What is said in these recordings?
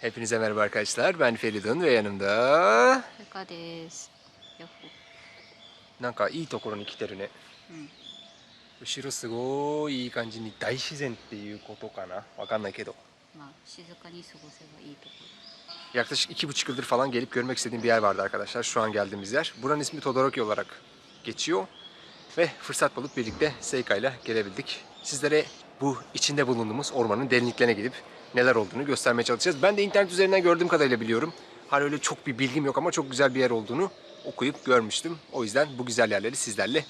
Hepinize merhaba arkadaşlar. Ben Feridun ve yanımda ゆかです。やっほ。なんかいいところに来てるね。うん。後ろすごいいい感じに大自然っていうことかな。わかんないけど。まあ静かに過ごせばいいとこ Yaklaşık iki buçuk yıldır falan gelip görmek istediğim bir yer vardı arkadaşlar. Şu an geldiğimiz yer. Buranın ismi Todoroki olarak geçiyor. Ve fırsat bulup birlikte Seika ile gelebildik. Sizlere bu içinde bulunduğumuz ormanın derinliklerine gidip neler olduğunu göstermeye çalışacağız. Ben de internet üzerinden gördüğüm kadarıyla biliyorum. Hani öyle çok bir bilgim yok ama çok güzel bir yer olduğunu okuyup görmüştüm. O yüzden bu güzel yerleri sizlerle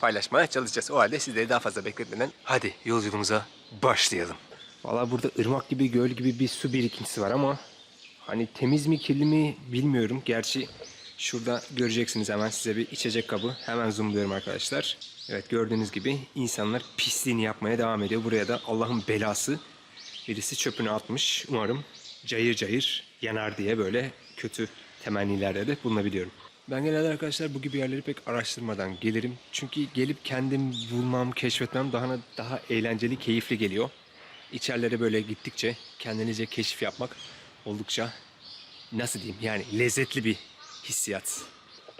paylaşmaya çalışacağız. O halde sizleri daha fazla bekletmeden hadi yolculuğumuza başlayalım. Valla burada ırmak gibi, göl gibi bir su birikintisi var ama Hani temiz mi kirli mi bilmiyorum. Gerçi şurada göreceksiniz hemen size bir içecek kabı. Hemen zoomluyorum arkadaşlar. Evet gördüğünüz gibi insanlar pisliğini yapmaya devam ediyor. Buraya da Allah'ın belası birisi çöpünü atmış. Umarım cayır cayır yanar diye böyle kötü temennilerde de bulunabiliyorum. Ben genelde arkadaşlar bu gibi yerleri pek araştırmadan gelirim. Çünkü gelip kendim bulmam, keşfetmem daha daha eğlenceli, keyifli geliyor. İçerilere böyle gittikçe kendinize keşif yapmak oldukça nasıl diyeyim yani lezzetli bir hissiyat.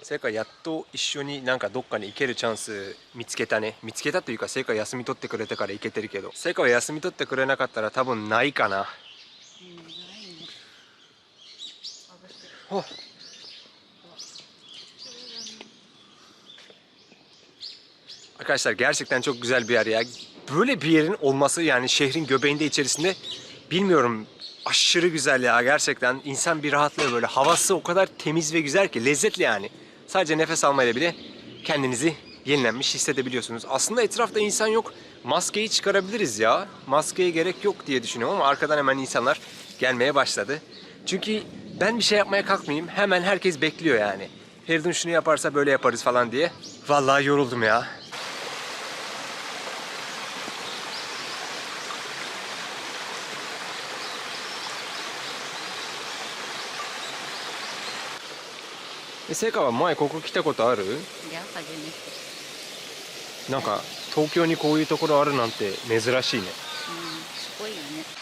せかやっと一緒になんかどっかに行けるチャンス見つけたね見つけたというかせか休み取ってくれたから行けてるけどせかは休み取ってくれなかったら多分ないかなろ。うん、ないね。あ、ぶしてる。 Oh. Arkadaşlar gerçekten çok güzel bir yer ya. Böyle bir yerin olması yani şehrin göbeğinde içerisinde bilmiyorum aşırı güzel ya gerçekten. insan bir rahatlıyor böyle. Havası o kadar temiz ve güzel ki lezzetli yani. Sadece nefes almayla bile kendinizi yenilenmiş hissedebiliyorsunuz. Aslında etrafta insan yok. Maskeyi çıkarabiliriz ya. Maskeye gerek yok diye düşünüyorum ama arkadan hemen insanlar gelmeye başladı. Çünkü ben bir şey yapmaya kalkmayayım. Hemen herkes bekliyor yani. Feridun şunu yaparsa böyle yaparız falan diye. Vallahi yoruldum ya. E, セイカは前ここ来たことあるいや、初めて。なんか東京にこういうところあるなんて珍しいねうん、すごいよね。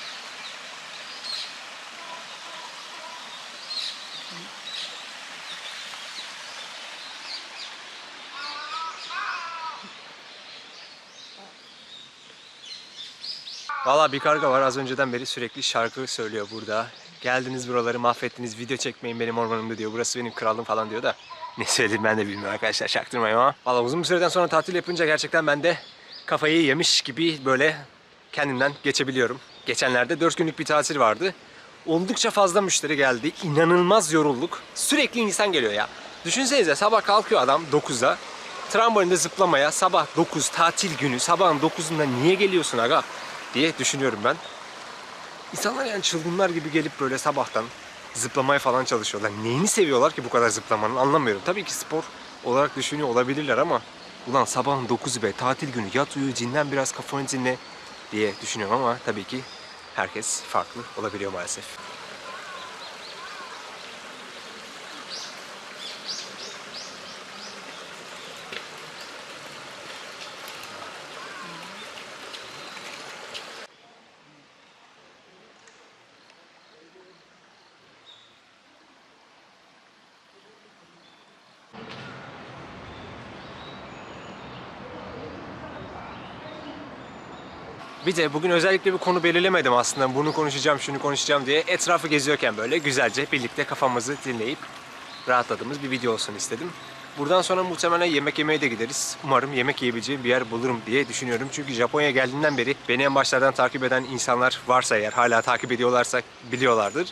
Valla bir karga var az önceden beri sürekli şarkı söylüyor burada. Geldiniz buraları mahvettiniz video çekmeyin benim ormanımda diyor. Burası benim krallığım falan diyor da. Ne söylediğimi ben de bilmiyorum arkadaşlar çaktırmayın ama. Valla uzun bir süreden sonra tatil yapınca gerçekten ben de kafayı yemiş gibi böyle kendimden geçebiliyorum. Geçenlerde 4 günlük bir tatil vardı. Oldukça fazla müşteri geldi. İnanılmaz yorulduk. Sürekli insan geliyor ya. Düşünsenize sabah kalkıyor adam 9'da. Trambolinde zıplamaya sabah 9 tatil günü sabahın 9'unda niye geliyorsun aga diye düşünüyorum ben. İnsanlar yani çılgınlar gibi gelip böyle sabahtan zıplamaya falan çalışıyorlar. Neyini seviyorlar ki bu kadar zıplamanın anlamıyorum. Tabii ki spor olarak düşünüyor olabilirler ama ulan sabahın 9'u be tatil günü yat uyu cinden biraz kafanı dinle diye düşünüyorum ama tabii ki herkes farklı olabiliyor maalesef. Bir de bugün özellikle bir konu belirlemedim aslında. Bunu konuşacağım, şunu konuşacağım diye. Etrafı geziyorken böyle güzelce birlikte kafamızı dinleyip rahatladığımız bir video olsun istedim. Buradan sonra muhtemelen yemek yemeye de gideriz. Umarım yemek yiyebileceğim bir yer bulurum diye düşünüyorum. Çünkü Japonya'ya geldiğinden beri beni en başlardan takip eden insanlar varsa eğer hala takip ediyorlarsa biliyorlardır.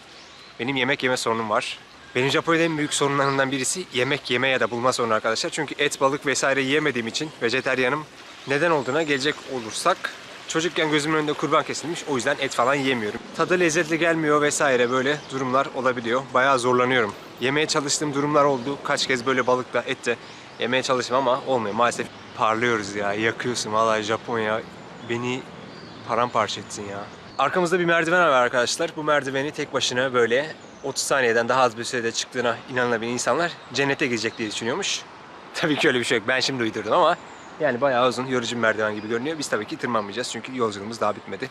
Benim yemek yeme sorunum var. Benim Japonya'da en büyük sorunlarımdan birisi yemek yeme ya da bulma sorunu arkadaşlar. Çünkü et, balık vesaire yiyemediğim için vejeteryanım neden olduğuna gelecek olursak çocukken gözümün önünde kurban kesilmiş o yüzden et falan yiyemiyorum. Tadı lezzetli gelmiyor vesaire böyle durumlar olabiliyor. Bayağı zorlanıyorum. Yemeye çalıştığım durumlar oldu. Kaç kez böyle balıkla ette yemeye çalıştım ama olmuyor. Maalesef parlıyoruz ya. Yakıyorsun vallahi Japonya beni paramparça etsin ya. Arkamızda bir merdiven var arkadaşlar. Bu merdiveni tek başına böyle 30 saniyeden daha az bir sürede çıktığına inanılabilen insanlar cennete girecek diye düşünüyormuş. Tabii ki öyle bir şey yok. Ben şimdi uydurdum ama yani bayağı uzun, yorucu bir merdiven gibi görünüyor. Biz tabii ki tırmanmayacağız çünkü yolculuğumuz daha bitmedi.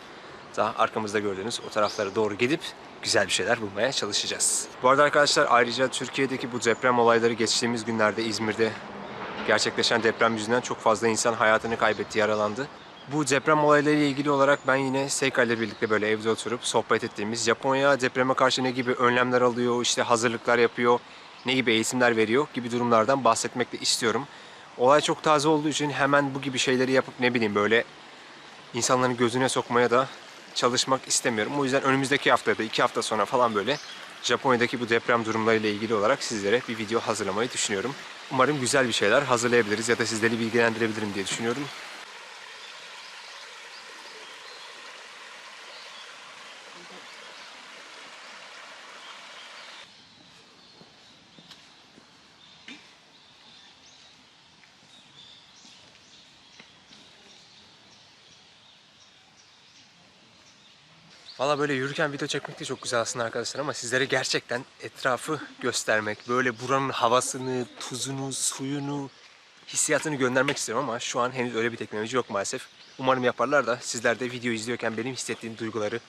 Hatta arkamızda gördüğünüz o taraflara doğru gidip güzel bir şeyler bulmaya çalışacağız. Bu arada arkadaşlar ayrıca Türkiye'deki bu deprem olayları geçtiğimiz günlerde İzmir'de gerçekleşen deprem yüzünden çok fazla insan hayatını kaybetti, yaralandı. Bu deprem olaylarıyla ilgili olarak ben yine Seika ile birlikte böyle evde oturup sohbet ettiğimiz Japonya depreme karşı ne gibi önlemler alıyor, işte hazırlıklar yapıyor, ne gibi eğitimler veriyor gibi durumlardan bahsetmek de istiyorum. Olay çok taze olduğu için hemen bu gibi şeyleri yapıp ne bileyim böyle insanların gözüne sokmaya da çalışmak istemiyorum. O yüzden önümüzdeki hafta ya da iki hafta sonra falan böyle Japonya'daki bu deprem durumlarıyla ilgili olarak sizlere bir video hazırlamayı düşünüyorum. Umarım güzel bir şeyler hazırlayabiliriz ya da sizleri bilgilendirebilirim diye düşünüyorum. Valla böyle yürürken video çekmek de çok güzel aslında arkadaşlar ama sizlere gerçekten etrafı göstermek, böyle buranın havasını, tuzunu, suyunu, hissiyatını göndermek istiyorum ama şu an henüz öyle bir teknoloji yok maalesef. Umarım yaparlar da sizler de video izliyorken benim hissettiğim duyguları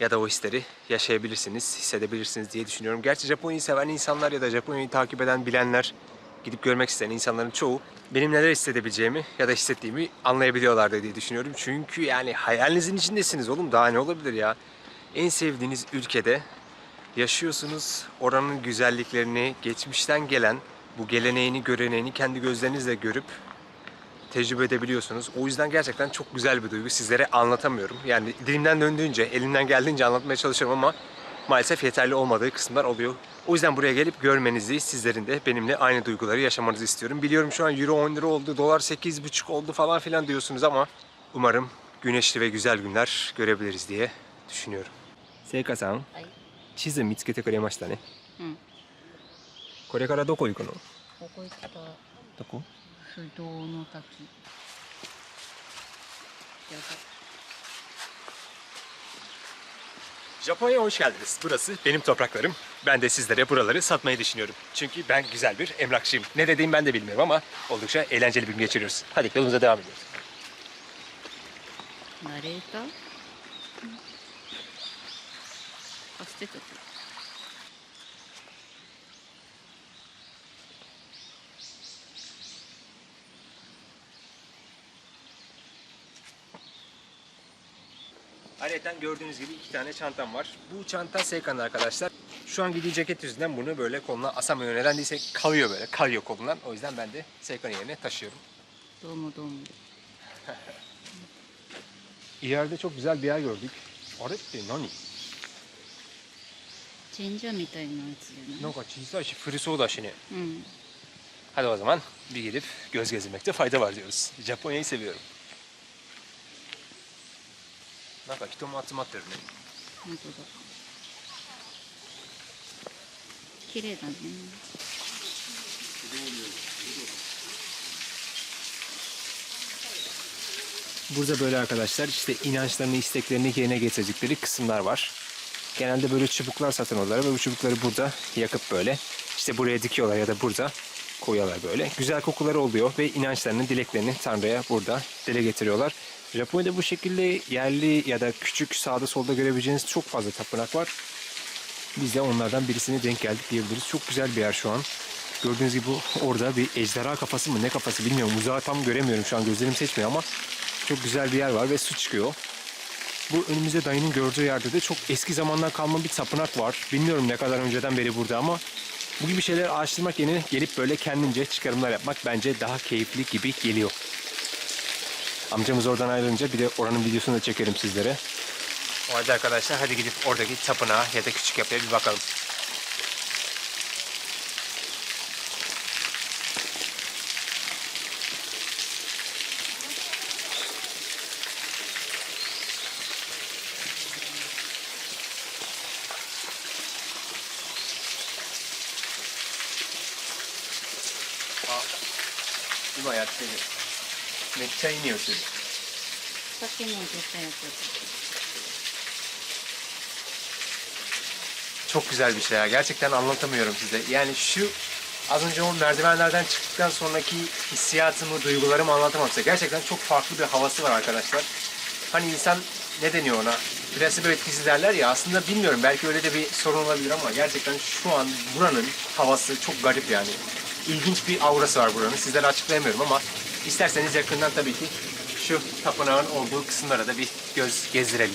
ya da o hisleri yaşayabilirsiniz, hissedebilirsiniz diye düşünüyorum. Gerçi Japonya'yı seven insanlar ya da Japonya'yı takip eden, bilenler, gidip görmek isteyen insanların çoğu benim neler hissedebileceğimi ya da hissettiğimi anlayabiliyorlar diye düşünüyorum. Çünkü yani hayalinizin içindesiniz oğlum daha ne olabilir ya? En sevdiğiniz ülkede yaşıyorsunuz. Oranın güzelliklerini, geçmişten gelen bu geleneğini, göreneğini kendi gözlerinizle görüp tecrübe edebiliyorsunuz. O yüzden gerçekten çok güzel bir duygu. Sizlere anlatamıyorum. Yani dilimden döndüğünce, elimden geldiğince anlatmaya çalışıyorum ama maalesef yeterli olmadığı kısımlar oluyor. O yüzden buraya gelip görmenizi, sizlerin de benimle aynı duyguları yaşamanızı istiyorum. Biliyorum şu an euro 10 lira oldu, dolar 8,5 oldu falan filan diyorsunuz ama umarım güneşli ve güzel günler görebiliriz diye düşünüyorum. Seika san, はい。地図見つけてくれましたね。うん。これからどこ行くのここ行ったどこ不動の滝。やば。 Japonya'ya hoş geldiniz. Burası benim topraklarım. Ben de sizlere buraları satmayı düşünüyorum. Çünkü ben güzel bir emlakçıyım. Ne dediğimi ben de bilmiyorum ama oldukça eğlenceli bir gün geçiriyoruz. Hadi yolumuza devam ediyoruz. ナレ Ayrıca gördüğünüz gibi iki tane çantam var. Bu çanta Seika'nın arkadaşlar. Şu an giydiği ceket yüzünden bunu böyle koluna asamıyor. Nedense kalıyor böyle. Kalıyor kolundan. O yüzden ben de Seika'nın yerine taşıyorum. どうもどうも。 İleride çok güzel bir yer gördük. Arep de nani? 神社みたいなやつじゃない。 Naka çizsa işi fırısı da şimdi. うん。 Hadi o zaman bir gidip göz gezdirmekte fayda var diyoruz. Japonya'yı seviyorum. なんか人も集まってるね。本当だ。綺麗だね。 Burada böyle arkadaşlar işte inançlarını, isteklerini yerine getirdikleri kısımlar var. Genelde böyle çubuklar satın alıyorlar ve bu çubukları burada yakıp böyle işte buraya dikiyorlar ya da burada koyuyorlar böyle. Güzel kokuları oluyor ve inançlarını, dileklerini Tanrı'ya burada dile getiriyorlar. Japonya'da bu şekilde yerli ya da küçük sağda solda görebileceğiniz çok fazla tapınak var. Biz de onlardan birisine denk geldik diyebiliriz. Çok güzel bir yer şu an. Gördüğünüz gibi orada bir ejderha kafası mı ne kafası bilmiyorum. Uzağı tam göremiyorum şu an gözlerim seçmiyor ama çok güzel bir yer var ve su çıkıyor. Bu önümüzde dayının gördüğü yerde de çok eski zamandan kalma bir tapınak var. Bilmiyorum ne kadar önceden beri burada ama bu gibi şeyler araştırmak yerine gelip böyle kendince çıkarımlar yapmak bence daha keyifli gibi geliyor. Amcamız oradan ayrılınca bir de oranın videosunu da çekelim sizlere. O halde arkadaşlar hadi gidip oradaki tapınağa ya da küçük yapıya bir bakalım. Aa, bir bayağı bir şey. めっちゃいい匂いする。さっきも絶対やってた。 Çok güzel bir şey ya. Gerçekten anlatamıyorum size. Yani şu az önce o merdivenlerden çıktıktan sonraki hissiyatımı, duygularımı anlatamam size. Gerçekten çok farklı bir havası var arkadaşlar. Hani insan ne deniyor ona? Plasebo etkisi derler ya aslında bilmiyorum belki öyle de bir sorun olabilir ama gerçekten şu an buranın havası çok garip yani. İlginç bir aurası var buranın. Sizlere açıklayamıyorum ama isterseniz yakından tabii ki şu tapınağın olduğu kısımlara da bir göz gezdirelim.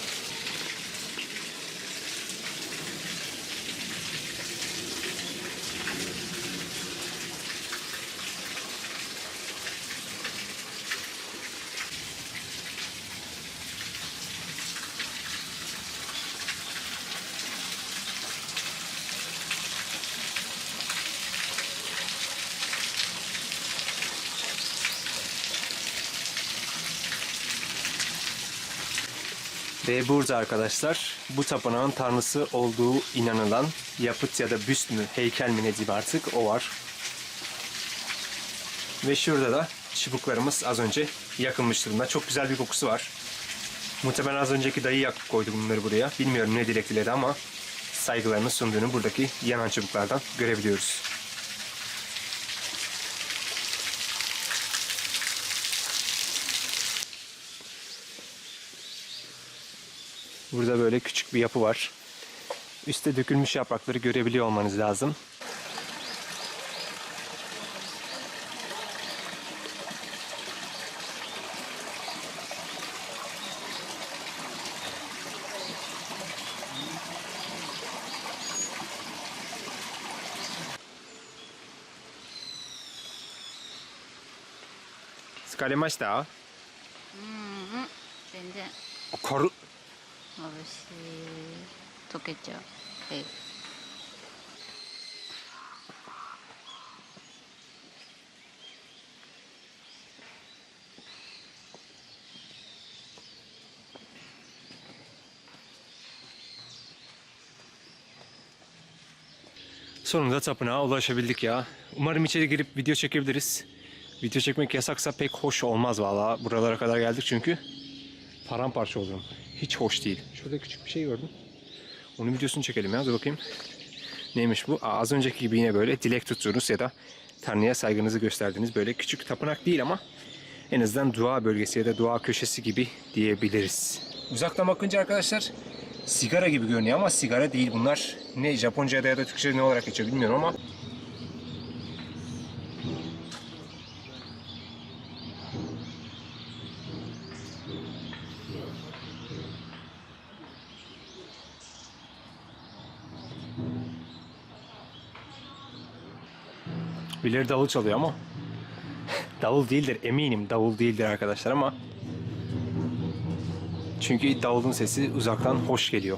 Ve burada arkadaşlar bu tapınağın tanrısı olduğu inanılan yapıt ya da büst mü, heykel mi ne diyeyim artık o var. Ve şurada da çubuklarımız az önce yakılmış durumda. Çok güzel bir kokusu var. Muhtemelen az önceki dayı yakıp koydu bunları buraya. Bilmiyorum ne dilekleri ama saygılarını sunduğunu buradaki yanan çubuklardan görebiliyoruz. Burada böyle küçük bir yapı var. Üste dökülmüş yaprakları görebiliyor olmanız lazım. Sıkaremashita? うん全然 Karı ま 뒀겠죠. 네. Sonunda tapınağa ulaşabildik ya. Umarım içeri girip video çekebiliriz. Video çekmek yasaksa pek hoş olmaz valla. Buralara kadar geldik çünkü. Paramparça olurum. Hiç hoş değil. Şurada küçük bir şey gördüm. Onun videosunu çekelim ya. Dur bakayım. Neymiş bu? Aa, az önceki gibi yine böyle dilek tuttuğunuz ya da Tanrı'ya saygınızı gösterdiğiniz böyle küçük tapınak değil ama en azından dua bölgesi ya da dua köşesi gibi diyebiliriz. Uzaktan bakınca arkadaşlar sigara gibi görünüyor ama sigara değil bunlar. Ne Japonca'da ya da Türkçe'de ne olarak geçiyor bilmiyorum ama Birileri davul çalıyor ama davul değildir eminim davul değildir arkadaşlar ama çünkü davulun sesi uzaktan hoş geliyor.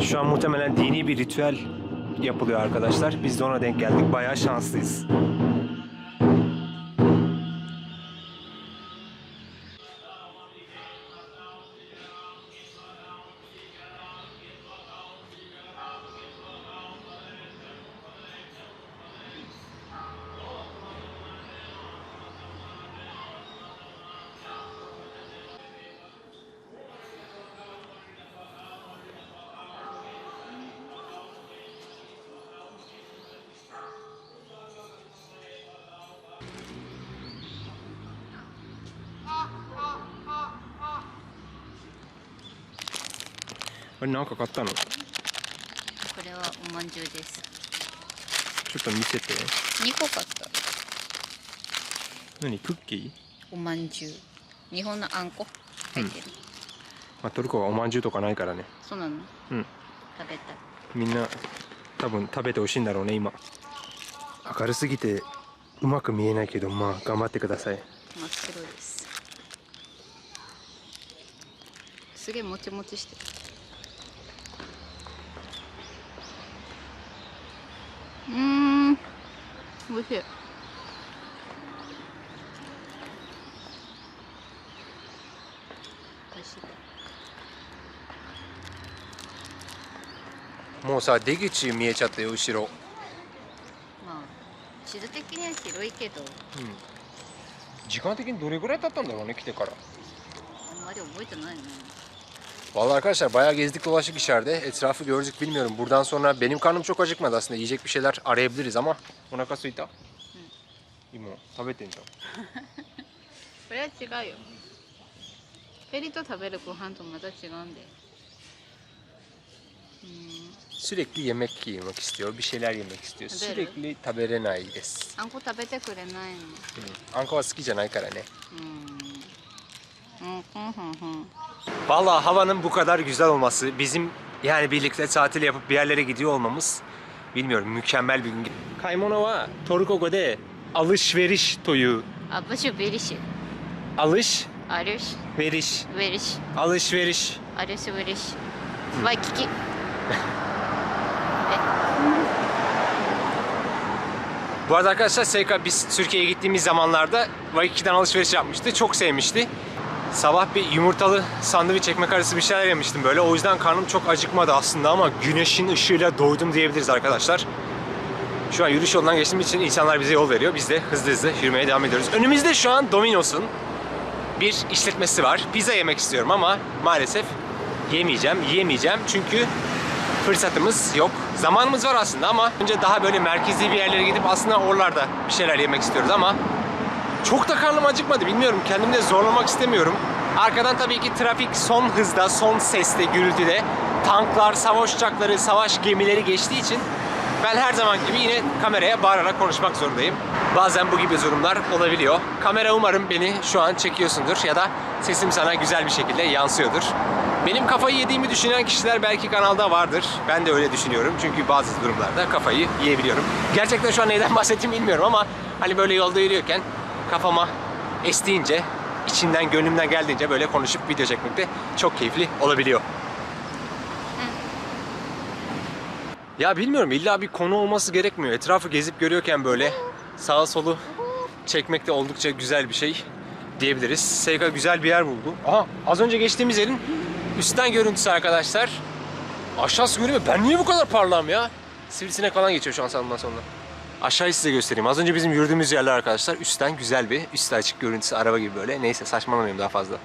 Şu an muhtemelen dini bir ritüel yapılıyor arkadaşlar. Biz de ona denk geldik. Bayağı şanslıyız. れなんか買ったの？ちこれはおまんじゅうです。ょっと見せて。2個買った。何？クッキー、おまんじゅう。日本のあんこ？入ってる、まあ、トルコはおまんじゅうとかないからね。そうなの？うん。食べた。いみんな多分食べてほしいんだろうね今。明るすぎてうまく見えないけどまあ頑張ってください。真っ白です。すげえもちもちしてるうーんおい。しい。もうさ出口見えちゃったよ後ろ。まあ地図的には広いけど。時間的にどれぐらい経ったんだろうね来てから。まり覚えてないね Vallahi arkadaşlar bayağı gezdik dolaştık içeride. Etrafı gördük bilmiyorum. Buradan sonra benim karnım çok acıkmadı aslında. Yiyecek bir şeyler arayabiliriz ama. Onaka suita. İmo, tabete mi? これは違うよフェリと食べるご飯とまた違うんでうん Sürekli yemek yemek istiyor, bir şeyler yemek istiyor. Taberu. Sürekli taberenai desu. あんこ食べてくれないの Hmm. Anka wa suki janai kara ne. うんうんふんふんふん Valla havanın bu kadar güzel olması, bizim yani birlikte tatil yapıp bir yerlere gidiyor olmamız bilmiyorum mükemmel bir gün. Kaymonova, Torukogo de alışveriş toyu. Alışverişi. Alış. Alış. Veriş. Veriş. Alışveriş. Alışveriş. Vakiki. Bu arada arkadaşlar Seyka biz Türkiye'ye gittiğimiz zamanlarda Waikiki'den alışveriş yapmıştı. Çok sevmişti. Sabah bir yumurtalı sandviç ekmek arası bir şeyler yemiştim böyle. O yüzden karnım çok acıkmadı aslında ama güneşin ışığıyla doydum diyebiliriz arkadaşlar. Şu an yürüyüş yolundan geçtiğimiz için insanlar bize yol veriyor. Biz de hızlı hızlı yürümeye devam ediyoruz. Önümüzde şu an Domino's'un bir işletmesi var. Pizza yemek istiyorum ama maalesef yemeyeceğim, yiyemeyeceğim. Çünkü fırsatımız yok. Zamanımız var aslında ama önce daha böyle merkezi bir yerlere gidip aslında oralarda bir şeyler yemek istiyoruz ama çok da karnım acıkmadı. Bilmiyorum kendimi de zorlamak istemiyorum. Arkadan tabii ki trafik son hızda, son seste, gürültüde tanklar, savaş uçakları, savaş gemileri geçtiği için ben her zaman gibi yine kameraya bağırarak konuşmak zorundayım. Bazen bu gibi durumlar olabiliyor. Kamera umarım beni şu an çekiyorsundur ya da sesim sana güzel bir şekilde yansıyordur. Benim kafayı yediğimi düşünen kişiler belki kanalda vardır. Ben de öyle düşünüyorum. Çünkü bazı durumlarda kafayı yiyebiliyorum. Gerçekten şu an neyden bahsettiğimi bilmiyorum ama hani böyle yolda yürüyorken kafama estiğince, içimden, gönlümden geldiğince böyle konuşup video çekmek de çok keyifli olabiliyor. Ya bilmiyorum illa bir konu olması gerekmiyor. Etrafı gezip görüyorken böyle sağa solu çekmek de oldukça güzel bir şey diyebiliriz. Seyka güzel bir yer buldu. Aha az önce geçtiğimiz yerin üstten görüntüsü arkadaşlar. Aşağısı görünüyor. Ben niye bu kadar parlağım ya? Sivrisinek falan geçiyor şu an sağımdan sonra. Aşağıyı size göstereyim. Az önce bizim yürüdüğümüz yerler arkadaşlar üstten güzel bir üstü açık görüntüsü araba gibi böyle. Neyse saçmalamayayım daha fazla.